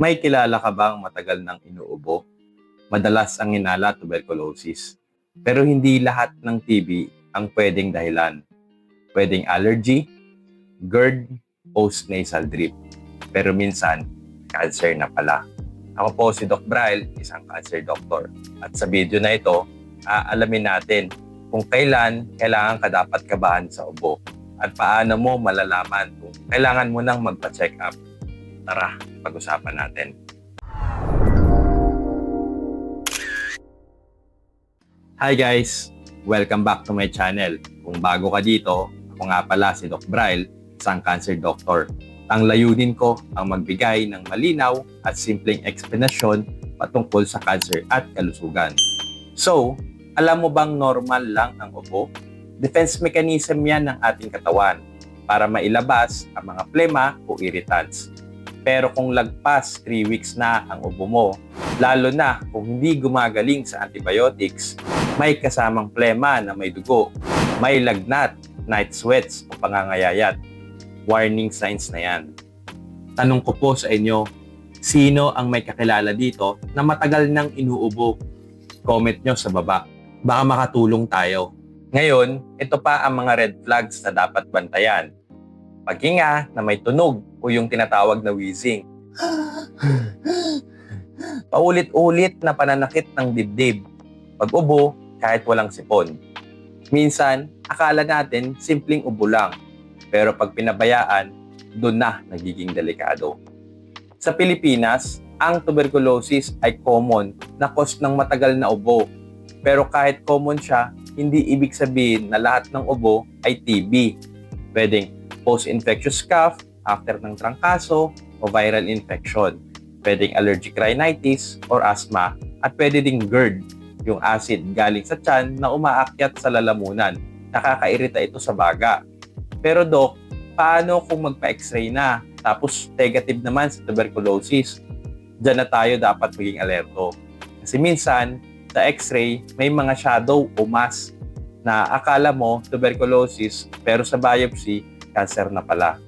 May kilala ka bang matagal nang inuubo? Madalas ang inala tuberculosis. Pero hindi lahat ng TB ang pwedeng dahilan. Pwedeng allergy, GERD, post-nasal drip. Pero minsan, cancer na pala. Ako po si Doc Braille, isang cancer doctor. At sa video na ito, aalamin natin kung kailan kailangan ka dapat kabahan sa ubo at paano mo malalaman kung kailangan mo nang magpa-check up. Tara, pag-usapan natin. Hi guys! Welcome back to my channel. Kung bago ka dito, ako nga pala si Doc Braille, isang cancer doctor. Ang layunin ko ang magbigay ng malinaw at simpleng eksplanasyon patungkol sa cancer at kalusugan. So, alam mo bang normal lang ang ubo? Defense mechanism yan ng ating katawan para mailabas ang mga plema o irritants. Pero kung lagpas 3 weeks na ang ubo mo, lalo na kung hindi gumagaling sa antibiotics, may kasamang plema na may dugo, may lagnat, night sweats o pangangayayat. Warning signs na yan. Tanong ko po sa inyo, sino ang may kakilala dito na matagal nang inuubo? Comment nyo sa baba. Baka makatulong tayo. Ngayon, ito pa ang mga red flags na dapat bantayan. Paghinga na may tunog o yung tinatawag na wheezing. Paulit-ulit na pananakit ng dibdib. Pag-ubo kahit walang sipon. Minsan, akala natin simpleng ubo lang. Pero pag pinabayaan, doon na nagiging delikado. Sa Pilipinas, ang tuberculosis ay common na cause ng matagal na ubo. Pero kahit common siya, hindi ibig sabihin na lahat ng ubo ay TB. Pwedeng post-infectious cough, after ng trangkaso, o viral infection. Pwedeng allergic rhinitis or asthma at pwede ding GERD, yung acid galing sa tiyan na umaakyat sa lalamunan. Nakakairita ito sa baga. Pero Doc, paano kung magpa-x-ray na tapos negative naman sa tuberculosis? Diyan na tayo dapat maging alerto. Kasi minsan, sa x-ray, may mga shadow o mass na akala mo tuberculosis pero sa biopsy, cancer na pala.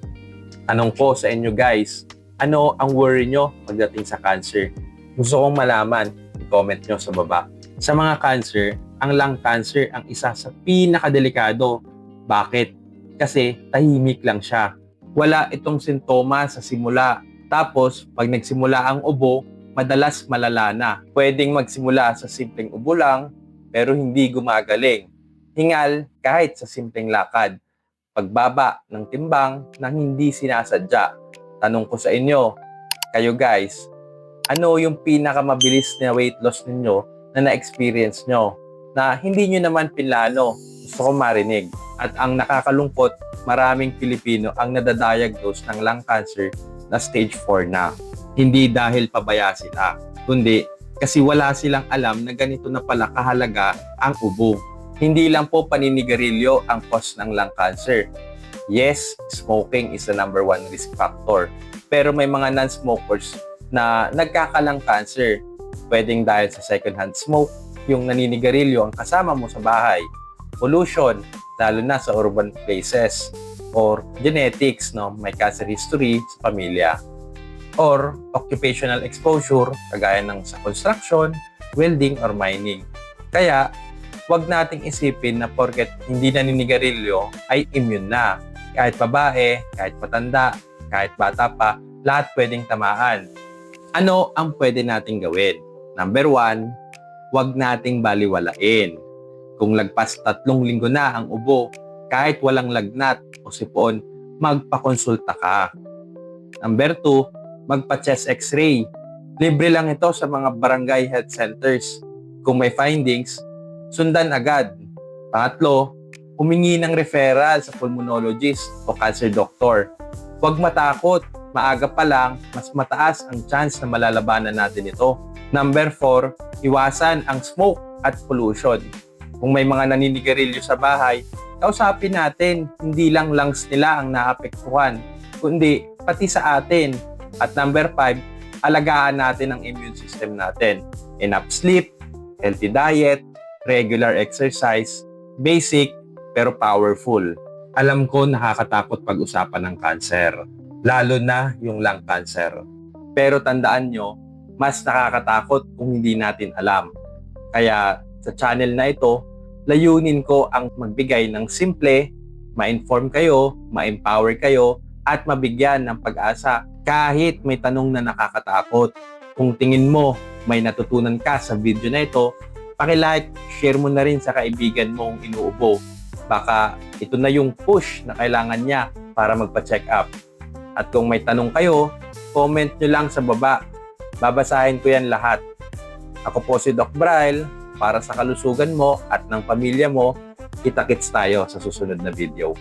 Tanong ko sa inyo guys, ano ang worry nyo pagdating sa cancer? Gusto kong malaman, i-comment nyo sa baba. Sa mga cancer, ang lung cancer ang isa sa pinakadelikado. Bakit? Kasi tahimik lang siya. Wala itong sintomas sa simula. Tapos, pag nagsimula ang ubo, madalas malala na. Pwedeng magsimula sa simpleng ubo lang, pero hindi gumagaling. Hingal kahit sa simpleng lakad. Pagbaba ng timbang nang hindi sinasadya. Tanong ko sa inyo, kayo guys, ano yung pinakamabilis na weight loss ninyo na na-experience nyo? Na hindi nyo naman pinlano. Gusto ko marinig. At ang nakakalungkot, maraming Pilipino ang nadadiagnose ng lung cancer na stage 4 na. Hindi dahil pabaya sila, kundi kasi wala silang alam na ganito na pala kahalaga ang ubo. Hindi lang po paninigarilyo ang cause ng lung cancer. Yes, smoking is the number one risk factor. Pero may mga non-smokers na nagkakalang cancer. Pwedeng dahil sa second-hand smoke, yung naninigarilyo ang kasama mo sa bahay. Pollution, lalo na sa urban places. Or genetics, no? may cancer history sa pamilya. Or occupational exposure, kagaya ng sa construction, welding, or mining. Kaya, wag nating isipin na porket hindi naninigarilyo ay immune na. Kahit babae, kahit matanda, kahit bata pa, lahat pwedeng tamaan. Ano ang pwede nating gawin? Number one, wag nating baliwalain. Kung lagpas tatlong linggo na ang ubo, kahit walang lagnat o sipon, magpakonsulta ka. Number two, magpa-chest x-ray. Libre lang ito sa mga barangay health centers. Kung may findings, sundan agad. Pangatlo, humingi ng referral sa pulmonologist o cancer doctor. Huwag matakot, maaga pa lang, mas mataas ang chance na malalabanan natin ito. Number 4, iwasan ang smoke at pollution. Kung may mga naninigarilyo sa bahay, kausapin natin, hindi lang lungs nila ang naapektuhan, kundi pati sa atin. At number 5, alagaan natin ang immune system natin. Enough sleep, healthy diet, regular exercise, basic pero powerful. Alam ko nakakatakot pag-usapan ng cancer, lalo na yung lung cancer. Pero tandaan nyo, mas nakakatakot kung hindi natin alam. Kaya sa channel na ito, layunin ko ang magbigay ng simple, ma-inform kayo, ma-empower kayo, at mabigyan ng pag-asa kahit may tanong na nakakatakot. Kung tingin mo may natutunan ka sa video na ito, pakilike, share mo na rin sa kaibigan mong inuubo. Baka ito na yung push na kailangan niya para magpa-check up. At kung may tanong kayo, comment nyo lang sa baba. Babasahin ko yan lahat. Ako po si Doc Braille para sa kalusugan mo at ng pamilya mo. Kita-kits tayo sa susunod na video.